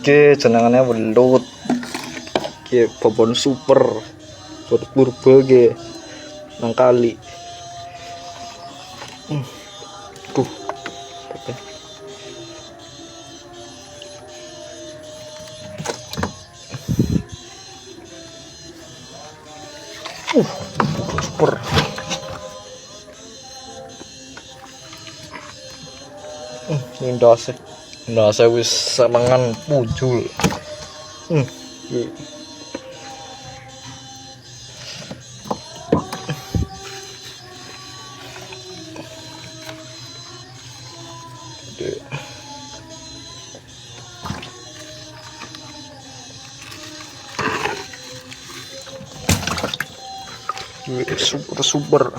Oke, jenengannya welut. Oke, babon super. Purba ge. Nang kali. Hmm. Tuh. Uh, super. Hmm, ini ndase. Ndase wis semangan pujul. Hmm. Super super.